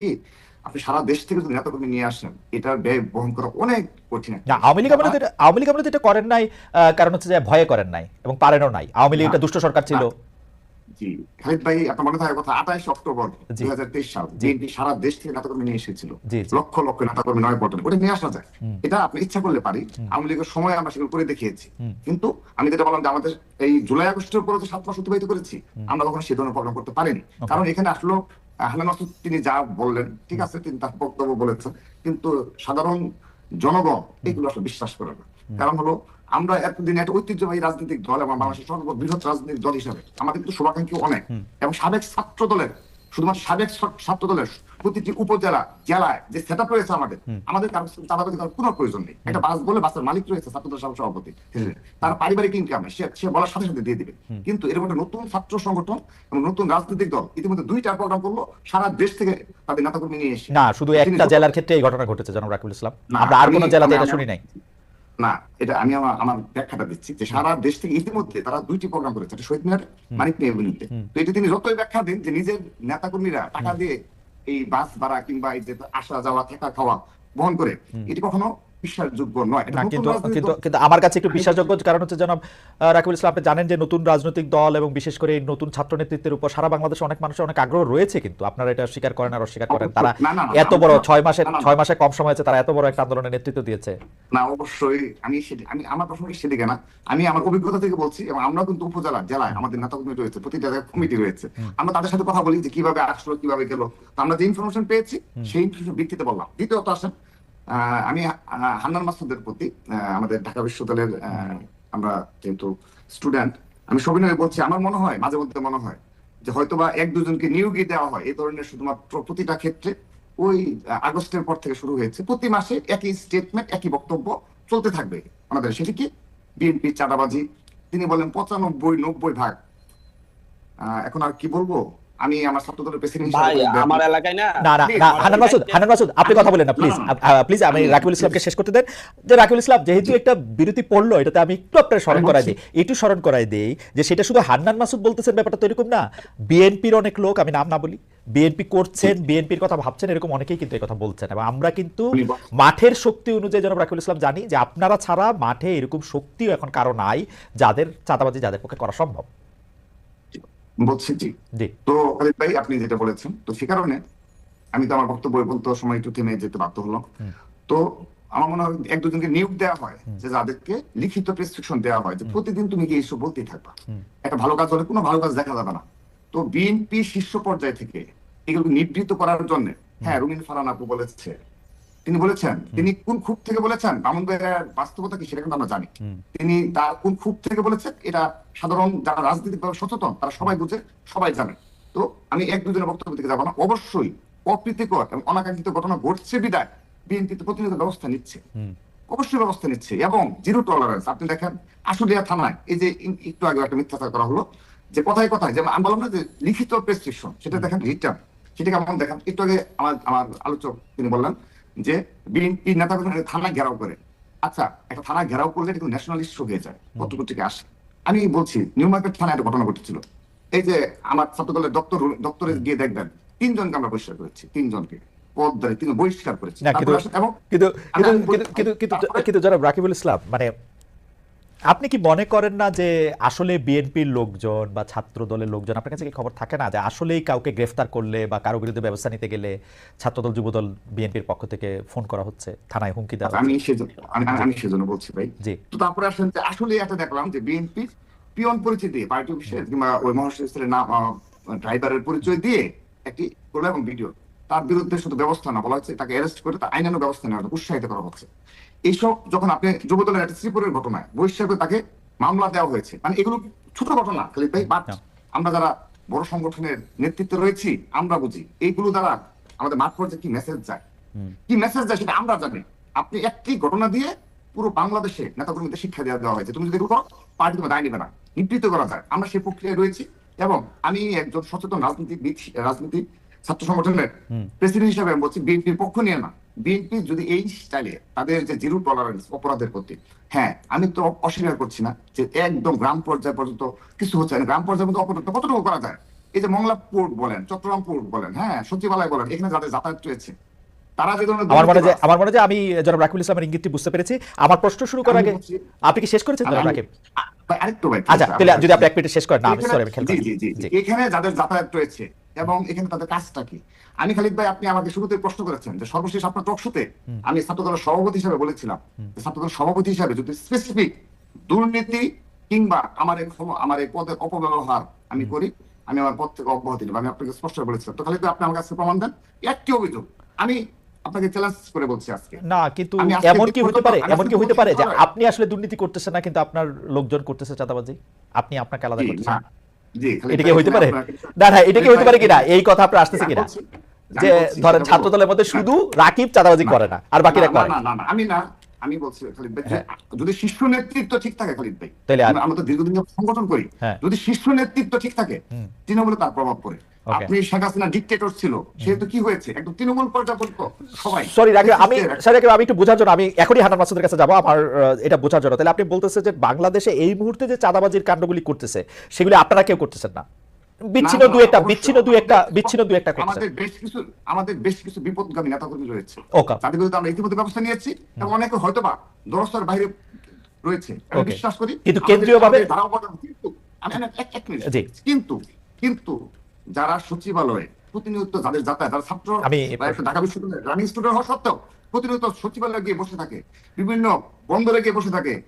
কি? আপনি সারা দেশ থেকে যদি নেতাকর্মী নিয়ে আসেন এটার ব্যয় বহন করা অনেক কঠিন না আওয়ামী লীগ তো এটা- আওয়ামী লীগ তো এটা করেন নাই কারণ হচ্ছে যে ভয়ে করেন নাই এবং পারেনও নাই। আওয়ামী লীগ। একটা দুষ্ট সরকার ছিল। জি খালিদ ভাই আপনার মনে থাকার কথা আঠাশ অক্টোবর দুই হাজার তেইশ সাল বিএনপি সারা দেশ থেকে নেতাকর্মী নিয়ে এসেছিল। লক্ষ লক্ষ নেতাকর্মী নয় ওটা নিয়ে আসা যায়। এটা আপনি ইচ্ছা করলে পারি। আওয়ামী লীগের সময় আমরা সেগুলো করে দেখিয়েছি। কিন্তু আমি যেটা বললাম যে আমাদের এই জুলাই আগস্টের উপরে যে সাত মাস অতিবাহিত করেছি আমরা কখনো সে ধরনের প্রোগ্রাম করতে পারিনি। কারণ এখানে আসলো মাসুদ তিনি যা বললেন ঠিক আছে তিনি তার বক্তব্য বলেছেন কিন্তু সাধারণ জনগণ এগুলো আসলে বিশ্বাস করে না। কারণ হলো আমরা এতদিন একটা ঐতিহ্যবাহী রাজনৈতিক দল এবং বাংলাদেশের সর্ববৃহৎ রাজনৈতিক দল হিসাবে আমাদের কিন্তু শুভাকাঙ্ক্ষী অনেক। এবং সাবেক ছাত্র দলের শুধুমাত্র সাবেক ছাত্র দলের প্রতিটি উপজেলা জেলায় যে সেট আপ রয়েছে আমাদের আমাদের চাঁদাবাজি করার কোনো প্রয়োজন নেই। একটা বাস বলে বাসের মালিক রয়েছে ছাত্র দল সভাপতি তার পারিবারিক ইনকামে সে সে বলার সাথে সাথে দিয়ে দিবে। কিন্তু এরকম একটা নতুন ছাত্র সংগঠন এবং নতুন রাজনৈতিক দল ইতিমধ্যে দুইটা প্রোগ্রাম করল সারা দেশ থেকে তাদের নেতাকর্মী নিয়ে এসে। না শুধু একটা জেলার ক্ষেত্রে এই ঘটনা ঘটেছে জনাব রাকিবুল ইসলাম। আমরা আর কোনো জেলাতে এটা শুনি নাই। না এটা আমি আমার আমার ব্যাখ্যাটা দিচ্ছি যে সারা দেশ থেকে ইতিমধ্যে তারা দুইটি প্রোগ্রাম করেছে একটা শহীদ মিনার মানিক মিয়ার বিরুদ্ধে। তো এটা তিনি যতই ব্যাখ্যা দিন যে নিজের নেতাকর্মীরা টাকা দিয়ে এই বাস ভাড়া কিংবা এই যে আসা যাওয়া থাকা খাওয়া বহন করে। এটি কখনো বিশ্বাসযোগ্য নয়। কিন্তু কিন্তু কিন্তু আমার কাছে একটু বিশ্বাসযোগ্য কারণ হচ্ছে জনাব রাকিবুল ইসলাম আপনি জানেন যে নতুন রাজনৈতিক দল এবং বিশেষ করে এই নতুন ছাত্র নেতৃত্বের উপর সারা বাংলাদেশে অনেক মানুষের অনেক আগ্রহ রয়েছে কিন্তু। আপনারা এটা স্বীকার করেন আর অস্বীকার করেন। তারা এত বড় ছয় মাসে। ছয় মাসে কম সময় আছে তারা এত বড় একটা আন্দোলনের নেতৃত্ব দিয়েছে। না অবশ্যই। আমি আমি আমার প্রসঙ্গে সেদিকে না। আমি আমার অভিজ্ঞতা থেকে বলছি এবং আমরা কিন্তু উপজেলা জেলায় আমাদের নেতাকর্মী রয়েছে প্রতিটা জায়গায় কমিটি রয়েছে। আমরা তাদের সাথে কথা বলি যে কীভাবে আসলো কীভাবে গেল। আমরা যে ইনফরমেশন পেয়েছি সেই ইনফরমেশন ভিত্তিতে বললাম। দ্বিতীয়ত আসেন আমি হান্নান মাসুদের প্রতি আমাদের ঢাকা বিশ্ববিদ্যালয়ের আমরা যেহেতু স্টুডেন্ট আমি সবিনয় বলছি, আমার মনে হয়, মাঝে মধ্যে মনে হয়, যে হয়তোবা এক দুজনকে নিয়োগই দেওয়া হয় এই ধরনের শুধুমাত্র প্রতিটা ক্ষেত্রে ওই আগস্টের পর থেকে শুরু হয়েছে। প্রতি মাসে একই স্টেটমেন্ট একই বক্তব্য চলতে থাকবে আমাদের। সেটি কি? বিএনপি চাঁদাবাজি, তিনি বলেন পঁচানব্বই, নব্বই ভাগ। এখন আর কি বলব? আমি আমার ছাত্র দলের প্রেসিডেন্ট ভাই আমার এলাকায় না না না না হানান মাসুদ হানান মাসুদ আপনি কথা বলেন না প্লিজ। প্লিজ আমি আমি- রাকিবুল ইসলামকে শেষ করতে দেন। যে রাকিবুল ইসলাম যেহেতু একটা বিরতি পড়ল এটাতে আমি একটু আপনার স্মরণ করাই দিই একটু স্মরণ করাই দিই যে সেটা শুধু হান্নান মাসুদ বলতেছেন ব্যাপারটা তো এরকম না। বিএনপির অনেক লোক আমি নাম না বলি বিএনপি করছেন বিএনপির কথা ভাবছেন এরকম অনেকেই কিন্তু এই কথা বলছেন। এবং আমরা কিন্তু মাঠের শক্তি অনুযায়ী জনাব রাকিবুল ইসলাম জানি যে আপনারা ছাড়া মাঠে এরকম শক্তিও এখন কারও নাই যাদের চাঁদাবাজি যাদের পক্ষে করা সম্ভব। বলছি জি। তো খালিদ ভাই আপনি যেটা বলেছেন তো সে কারণে আমি তো আমার বক্তব্য বলতে সময় একটু থেমে যেতে বাধ্য হলাম। তো আমার মনে হয় এক দুজনকে নিয়োগ দেওয়া হয় যে যাদেরকে লিখিত প্রেসক্রিপশন দেওয়া হয় যে প্রতিদিন তুমি গিয়ে এসব বলতেই থাকবা। একটা ভালো কাজ হলে কোনো ভালো কাজ দেখা যাবে না। তো বিএনপি শীর্ষ পর্যায় থেকে এগুলো নিবৃত্ত করার জন্য হ্যাঁ রুমিন ফারান আপু বলেছে তিনি বলেছেন তিনি কোন খুব থেকে বলেছেন? বামন ভাইয়ের বাস্তবতা কি সেটা কিন্তু আমরা জানি। তিনি তার কোন খুব থেকে বলেছেন? এটা সাধারণ যারা রাজনীতিকভাবে সচেতন তারা সবাই বুঝে সবাই জানে। তো আমি এক দুজনের বক্তব্য থেকে যাব না। অবশ্যই অপ্রীতিকর এবং অনাকাঙ্ক্ষিত ঘটনা ঘটছে বিদায়। বিএনপি তো প্রতিনিয়ত ব্যবস্থা নিচ্ছে। অবশ্যই ব্যবস্থা নিচ্ছে এবং জিরো টলারেন্স আপনি দেখেন আশুলিয়া থানায় এই যে একটু আগে একটা মিথ্যাচার করা হলো যে কথায় কথায় যেমন আমি বললাম না যে লিখিত প্রেসক্রিপশন সেটা দেখেন রিটার্ন সেটা কেমন দেখেন একটু আগে আমার আমার আলোচক তিনি বললেন যে বিএনপি নেতাকর্মী থানা ঘেরাও করে। আচ্ছা একটা থানা ঘেরাও করলে কিন্তু ন্যাশনালিস্ট হয়ে যায় পত্রপত্রিকা আসে? আমি বলছি নিউ মার্কেট থানায় একটা ঘটনা ঘটেছিল। এই যে আমার ছাত্র দলের দপ্তর দপ্তরে গিয়ে দেখবেন তিনজনকে আমরা পরিষ্কার করেছি তিনজনকে। পদ তিনি তিন বহিষ্কার করেছি। না কিন্তু এবং কিন্তু কিন্তু কিন্তু- কিন্তু জনাব রাকিবুল ইসলাম মানে আপনি কি মনে করেন না যে আসলে বিএনপির লোকজন বা ছাত্র দলের লোকজন আপনার কাছে কি খবর থাকে না যে আসলেই কাউকে গ্রেফতার করলে বা কারও বিরুদ্ধে ব্যবস্থা নিতে গেলে ছাত্রদল যুবদল বিএনপির পক্ষ থেকে ফোন করা হচ্ছে থানায় হুমকি দেওয়া আমি সেজন্য আমি- সেজন্য বলছি ভাই। জি। তো তারপরে আসেন যে আসলে একটা দেখলাম যে বিএনপি পিয়ন পরিচয় দিয়ে পার্টি অফিসের কিংবা ওই মহাসচিবের নাম ড্রাইভারের পরিচয় দিয়ে একটি করল এবং ভিডিও। তার বিরুদ্ধে শুধু ব্যবস্থা না বলা হচ্ছে তাকে অ্যারেস্ট করে তার আইনানুগ ব্যবস্থা নেওয়া উৎসাহিত করা হচ্ছে। এইসব যখন আপনি যুবদলের একটা শ্রীপুরের ঘটনায় বহিষ্কার করে তাকে মামলা দেওয়া হয়েছে মানে এগুলো ছোট ঘটনা খালি ভাই? বাট আমরা যারা বড় সংগঠনের নেতৃত্বে রয়েছি আমরা বুঝি। এইগুলো দ্বারা আমাদের মাঠ পর্যায়ে কি মেসেজ যায়? কি মেসেজ যায় সেটা আমরা জানি। আপনি একটি ঘটনা দিয়ে পুরো বাংলাদেশে নেতাকর্মীদের শিক্ষা দেওয়া দেওয়া হয়েছে। তুমি যদি এগুলো করো পার্টি তোমার দায় নেবে না। নিবৃত্ত করা যায়। আমরা সেই প্রক্রিয়ায় রয়েছি এবং আমি একজন সচেতন রাজনীতিবিদ রাজনীতি ছাত্র সংগঠনের প্রেসিডেন্ট হিসাবে আমি বলছি বিএনপির পক্ষ নিয়ে না। বিএনপি যদি এই স্টাইলে তাদের যে জিরো টলারেন্স অপরাধের প্রতি হ্যাঁ আমি তো অস্বীকার করছি না যে একদম গ্রাম পর্যায় পর্যন্ত কিছু হচ্ছে না গ্রাম পর্যায়ে মধ্যে অপরাধ কতটুকু করা যায় এই যে মংলা পোর্ট বলেন চট্টগ্রাম পোর্ট বলেন হ্যাঁ সচিবালয় বলেন এখানে যাদের যাতায়াত রয়েছে তারা যে ধরনের আমার মনে আমার মনে আমি জনাব রাকিবুল ইসলামের ইঙ্গিতটি বুঝতে পেরেছি আমার প্রশ্ন শুরু করার আগে আপনি কি শেষ করেছেন জনাব রাকিব আরেকটু ভাই, আচ্ছা তাহলে যদি আপনি এক মিনিট শেষ করেন না আমি সরি আমি খেয়াল জি, করি। জি, জি, জি। জি। এখানে যাদের যাতায়াত রয়েছে এবং এখানে তাদের কাজটা কি? আমি খালিদ ভাই আপনি আমাকে শুরুতে প্রশ্ন করেছেন যে সর্বশেষ আপনার টকশোতে আমি ছাত্রদলের সভাপতি হিসেবে বলেছিলাম যে ছাত্রদলের সভাপতি হিসেবে যদি স্পেসিফিক দুর্নীতি কিংবা আমার আমার এই পদের অপব্যবহার আমি করি আমি আমার পদ থেকে অব্যাহতি নেব। আমি আপনাকে স্পষ্ট করে বলেছিলাম। তো খালিদ ভাই আপনি আমার কাছে প্রমাণ দেন। একটি অভিযোগ আমি আপনাকে চ্যালেঞ্জ করে বলছি আজকে। না কিন্তু এমন কি হতে পারে এমন কি হতে পারে যে আপনি আসলে দুর্নীতি করতেছেন না কিন্তু আপনার লোকজন করতেছে চাঁদাবাজি? আপনি আপনাকে আলাদা করতেছেন? এটা কি হইতে পারে? আপনার না না এটা কি হইতে পারে কিনা? এই কথা আপনার আসতেছে কিনা? যে ধরেন ছাত্র দলের মধ্যে শুধু রাকিব চাঁদাবাজি করে না আর বাকিরা করে না না না আমি না আমি বলছি খালিদ ভাই যদি শীর্ষ নেতৃত্ব ঠিক থাকে খালিদ ভাই আমরা- তো দীর্ঘদিন সংগঠন করি হ্যাঁ। যদি শীর্ষ নেতৃত্ব ঠিক থাকে তৃণমূলে তার প্রভাব পড়ে. আপনি শেখ হাসিনা ডিক্টেটর ছিল সেহেতু কি হয়েছে? একদম তৃণমূল পর্যন্ত সবাই। সরি আমি রাকিব আমি একটু বোঝার জন্য আমি এখনই হানান মাসুদের কাছে যাব আমার এটা বোঝার জন্য। তাহলে আপনি বলতেছে যে বাংলাদেশে এই মুহূর্তে যে চাঁদাবাজির কাণ্ডগুলি করতেছে সেগুলি আপনারা কেউ করতেছেন না। বিচ্ছিন্ন দু একটা বিচ্ছিন্ন দু একটা বিচ্ছিন্ন দু একটা আমাদের বেশ কিছু আমাদের বেশ কিছু বিপদগামী নেতাকর্মী রয়েছে। তাদের বিরুদ্ধে আমরা ইতিমধ্যে ব্যবস্থা নিয়েছি এবং অনেকে হয়তো বা দরস্তার বাইরে রয়েছে। আমি বিশ্বাস করি কিন্তু কেন্দ্রীয়ভাবে-। কিন্তু কিন্তু যারা সচিবালয়ে প্রতিনিয়ত যাদের যাতায়াত যারা ছাত্র আমি- ঢাকা বিশ্ববিদ্যালয়ের রানিং স্টুডেন্ট হওয়া সত্ত্বেও প্রতিনিয়ত সচিবালয়ে গিয়ে বসে থাকে। বিভিন্ন বন্দরে গিয়ে বসে থাকে।